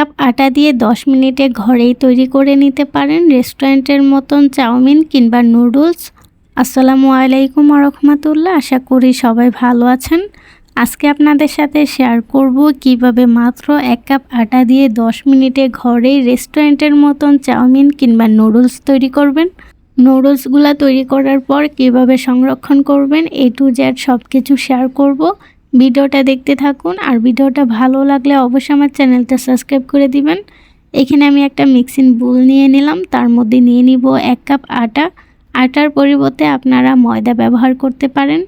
Cup আটা দিয়ে 10 মিনিটে ঘরেই তৈরি করে নিতে পারেন রেস্টুরেন্টের মতন চাউমিন কিংবা নুডলস। আসসালামু আলাইকুম রহমতুল্লাহ আশা করি সবাই ভালো আছেন। আজকে আপনাদের সাথে শেয়ার করব কীভাবে মাত্র এক কাপ আটা দিয়ে 10 মিনিটে ঘরেই রেস্টুরেন্টের মতন চাউমিন কিংবা নুডলস তৈরি করবেন। নুডলসগুলো তৈরি করার পর কীভাবে সংরক্ষণ করবেন, এ টু জেড সব কিছু শেয়ার করব। ভিডিওটা দেখতে থাকুন আর ভিডিওটা ভালো লাগলে অবশ্যই আমার চ্যানেলটা সাবস্ক্রাইব করে দিবেন। এখানে আমি একটা মিক্সিং বুল নিয়ে নিলাম, তার মধ্যে নিয়ে নিব এক কাপ আটা। আটার পরিবর্তে আপনারা ময়দা ব্যবহার করতে পারেন।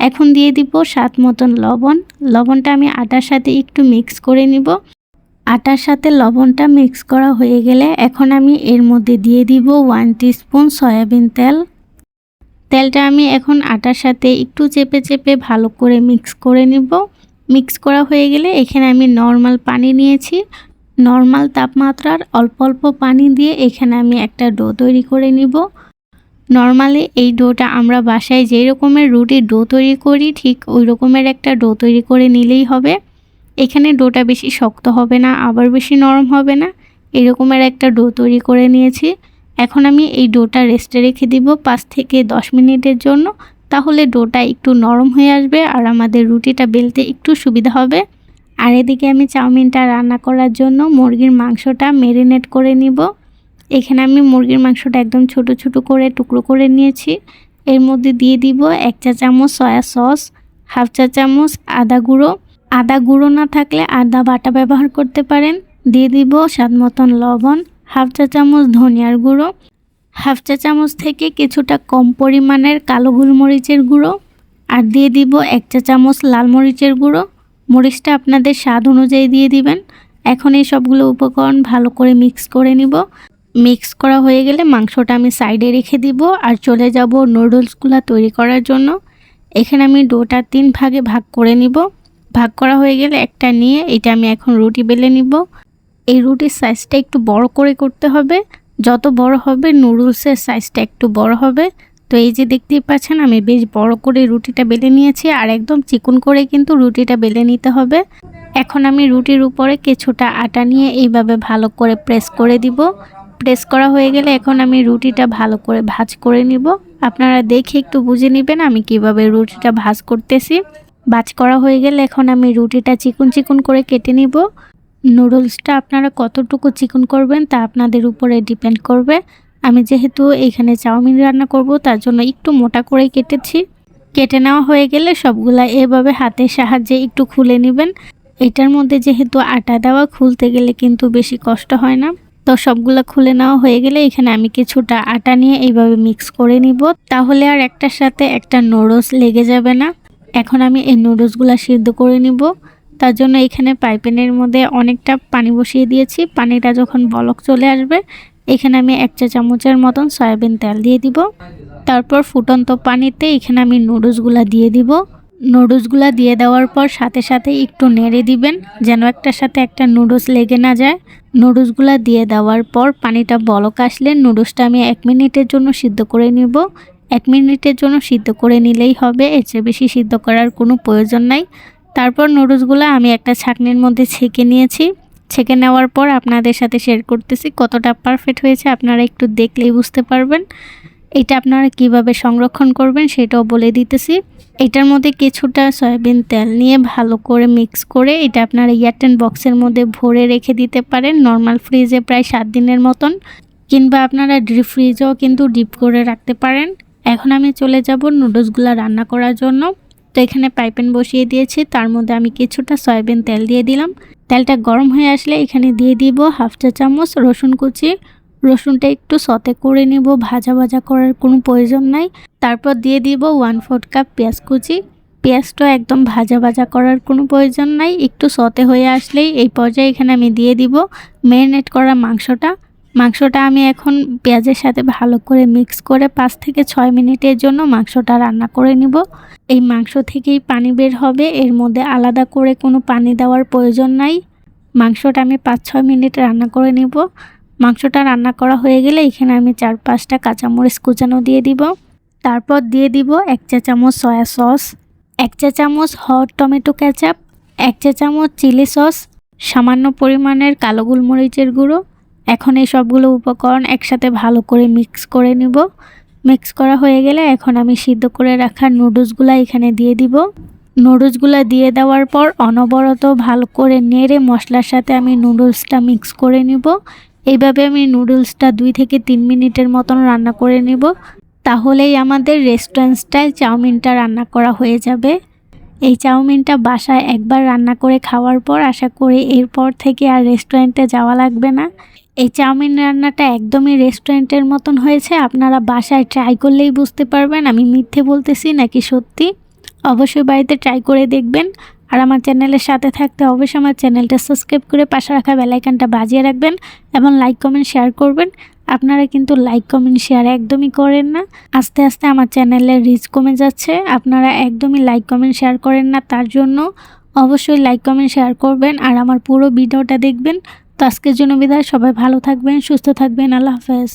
এখন দিয়ে দিব স্বাদ মতন লবণ। লবণটা আমি আটার সাথে একটু মিক্স করে নিব। আটার সাথে লবণটা মিক্স করা হয়ে গেলে এখন আমি এর মধ্যে দিয়ে দিব ওয়ান স্পুন সয়াবিন তেল। তেলটা আমি এখন আটার সাথে একটু চেপে চেপে ভালো করে মিক্স করে নিব। মিক্স করা হয়ে গেলে এখানে আমি নর্মাল পানি নিয়েছি। নর্মাল তাপমাত্রার অল্প অল্প পানি দিয়ে এখানে আমি একটা ডো তৈরি করে নিব। নর্মালি এই ডোটা আমরা বাসায় যেই রকমের রুটির ডো তৈরি করি, ঠিক ওই রকমের একটা ডো তৈরি করে নিলেই হবে। এখানে ডোটা বেশি শক্ত হবে না, আবার বেশি নরম হবে না। এরকমের একটা ডো তৈরি করে নিয়েছি। এখন আমি এই ডোটা রেস্টে রেখে দিব পাঁচ থেকে দশ মিনিটের জন্য। তাহলে ডোটা একটু নরম হয়ে আসবে আর আমাদের রুটিটা বেলতে একটু সুবিধা হবে। আর এদিকে আমি চাউমিনটা রান্না করার জন্য মুরগির মাংসটা মেরিনেট করে নিব। এখানে আমি মুরগির মাংসটা একদম ছোট ছোট করে টুকরো করে নিয়েছি। এর মধ্যে দিয়ে দিব এক চা চামচ সয়া সস হাফ চা চামচ আদা গুঁড়ো। আদা গুঁড়ো না থাকলে আদা বাটা ব্যবহার করতে পারেন। দিয়ে দিব স্বাদ মতন লবণ। হাফ চা চামচ ধনিয়ার গুঁড়ো, হাফ চা চামচ থেকে কিছুটা কম পরিমাণের কালো গোলমরিচের গুঁড়ো আর দিয়ে দিব এক চা চামচ লাল মরিচের গুঁড়ো। মরিচটা আপনাদের স্বাদ অনুযায়ী দিয়ে দিবেন। এখন এই সবগুলো উপকরণ ভালো করে মিক্স করে নিব। মিক্স করা হয়ে গেলে মাংসটা আমি সাইডে রেখে দিব আর চলে যাব নুডলসগুলো তৈরি করার জন্য। এখানে আমি ডোটা তিন ভাগে ভাগ করে নিব। ভাগ করা হয়ে গেলে একটা নিয়ে এটা আমি এখন রুটি বেলে নিব। এই রুটির সাইজটা একটু বড় করে করতে হবে। যত বড় হবে নুডলসের সাইজটা একটু বড় হবে। তো এই যে দেখতেই পাচ্ছেন, আমি বেশ বড় করে রুটিটা বেলে নিয়েছি আর একদম চিকুন করে কিন্তু রুটিটা বেলে নিতে হবে। এখন আমি রুটির উপরে কিছুটা আটা নিয়ে এইভাবে ভালো করে প্রেস করে দিব। প্রেস করা হয়ে গেলে এখন আমি রুটিটা ভালো করে ভাজ করে নিব। আপনারা দেখে একটু বুঝে নেবেন আমি কীভাবে রুটিটা ভাজ করতেছি। ভাজ করা হয়ে গেলে এখন আমি রুটিটা চিকুন চিকুন করে কেটে নিব। নুডলসটা আপনারা কতটুকু চিকন করবেন তা আপনাদের উপরে ডিপেন্ড করবে। আমি যেহেতু এখানে চাউমিন রান্না করব, তার জন্য একটু মোটা করে কেটেছি। কেটে নেওয়া হয়ে গেলে সবগুলা এভাবে হাতের সাহায্যে একটু খুলে নেবেন। এটার মধ্যে যেহেতু আটা দেওয়া, খুলতে গেলে কিন্তু বেশি কষ্ট হয় না। তো সবগুলো খুলে নেওয়া হয়ে গেলে এখানে আমি কিছুটা আটা নিয়ে এইভাবে মিক্স করে নিব। তাহলে আর একটার সাথে একটা নুডলস লেগে যাবে না। এখন আমি এই নুডলসগুলো সিদ্ধ করে নিব। তার জন্য এখানে পাইপেনের মধ্যে অনেকটা পানি বসিয়ে দিয়েছি। পানিটা যখন বলক চলে আসবে, এখানে আমি এক চা চামচের মতন সয়াবিন তেল দিয়ে দিব। তারপর ফুটন্ত পানিতে এখানে আমি নুডলসগুলো দিয়ে দিব। নুডলসগুলো দিয়ে দেওয়ার পর সাথে সাথে একটু নেড়ে দিবেন, যেন একটার সাথে একটা নুডলস লেগে না যায়। নুডলসগুলো দিয়ে দেওয়ার পর পানিটা বলক আসলে নুডলসটা আমি এক মিনিটের জন্য সিদ্ধ করে নিব। এক মিনিটের জন্য সিদ্ধ করে নিলেই হবে, এর চেয়ে বেশি সিদ্ধ করার কোনো প্রয়োজন নাই। তারপর নুডলসগুলো আমি একটা ছাকনির মধ্যে ছেঁকে নিয়েছি। ছেঁকে নেওয়ার পর আপনাদের সাথে শেয়ার করতেছি কতটা পারফেক্ট হয়েছে, আপনারা একটু দেখলেই বুঝতে পারবেন। এটা আপনারা কীভাবে সংরক্ষণ করবেন সেটাও বলে দিতেছি। এটার মধ্যে কিছুটা সয়াবিন তেল নিয়ে ভালো করে মিক্স করে এটা আপনারা এয়ারটেন বক্সের মধ্যে ভরে রেখে দিতে পারেন নর্মাল ফ্রিজে প্রায় সাত দিনের মতন। কিংবা আপনারা ডিপ ফ্রিজেও কিন্তু ডিপ করে রাখতে পারেন। এখন আমি চলে যাব নুডলসগুলো রান্না করার জন্য। তো এখানে পাইপেন বসিয়ে দিয়েছি। তার মধ্যে আমি কিছুটা সয়াবিন তেল দিয়ে দিলাম। তেলটা গরম হয়ে আসলে এখানে দিয়ে দিব হাফ চা চামচ রসুন কুচি। রসুনটা একটু সতে করে নিব, ভাজা ভাজা করার কোনো প্রয়োজন নাই। তারপর দিয়ে দিব ওয়ান ফোর্থ কাপ পেঁয়াজ কুচি। পেঁয়াজটা একদম ভাজা ভাজা করার কোনো প্রয়োজন নাই। একটু সতে হয়ে আসলেই এই পর্যায়ে এখানে আমি দিয়ে দিব। ম্যারিনেট করা মাংসটা। মাংসটা আমি এখন পেঁয়াজের সাথে ভালো করে মিক্স করে পাঁচ থেকে ছয় মিনিটের জন্য মাংসটা রান্না করে নিব। এই মাংস থেকেই পানি বের হবে। এর মধ্যে আলাদা করে কোনো পানি দেওয়ার প্রয়োজন নাই। মাংসটা আমি পাঁচ ছয় মিনিট রান্না করে নিব। মাংসটা রান্না করা হয়ে গেলে এখানে আমি চার পাঁচটা কাঁচামরিচ কুচানো দিয়ে দিব। তারপর দিয়ে দিব এক চা চামচ সয়া সস, এক চা চামচ হট টমেটো ক্যাচাপ এক চা চামচ চিলি সস, সামান্য পরিমাণের কালো গোলমরিচের গুঁড়ো এখন এই সবগুলো উপকরণ একসাথে ভালো করে মিক্স করে নিব। মিক্স করা হয়ে গেলে এখন আমি সিদ্ধ করে রাখা নুডলসগুলো এখানে দিয়ে দিব। নুডলসগুলো দিয়ে দেওয়ার পর অনবরত ভালো করে নেড়ে মশলার সাথে আমি নুডলসটা মিক্স করে নিব। এইভাবে আমি নুডলসটা দুই থেকে তিন মিনিটের মতন রান্না করে নিব। তাহলেই আমাদের রেস্টুরেন্ট স্টাইল চাউমিনটা রান্না করা হয়ে যাবে। এই চাউমিনটা বাসায় একবার রান্না করে খাওয়ার পর আশা করি এরপর থেকে আর রেস্টুরেন্টে যাওয়া লাগবে না। এই চাউমিন রান্নাটা একদমই রেস্টুরেন্টের মতন হয়েছে। আপনারা বাসায় ট্রাই করলেই বুঝতে পারবেন আমি মিথ্যে বলতেছি নাকি সত্যি। অবশ্যই বাড়িতে ট্রাই করে দেখবেন। আর আমার চ্যানেলের সাথে থাকতে অবশ্যই আমার চ্যানেলটা সাবস্ক্রাইব করে পাশে রাখা বেলাইকানটা বাজিয়ে রাখবেন এবং লাইক কমেন্ট শেয়ার করবেন। আপনারা কিন্তু লাইক কমেন্ট শেয়ার একদমই করেন না। আস্তে আস্তে আমার চ্যানেলের রিচ কমে যাচ্ছে। আপনারা একদমই লাইক কমেন্ট শেয়ার করেন না তার জন্য। অবশ্যই লাইক কমেন্ট শেয়ার করবেন। আর আমার পুরো ভিডিওটা দেখবেন। তো আজকের জন্য বিদায়। সবাই ভালো থাকবেন সুস্থ থাকবেন। আল্লাহ হাফেজ।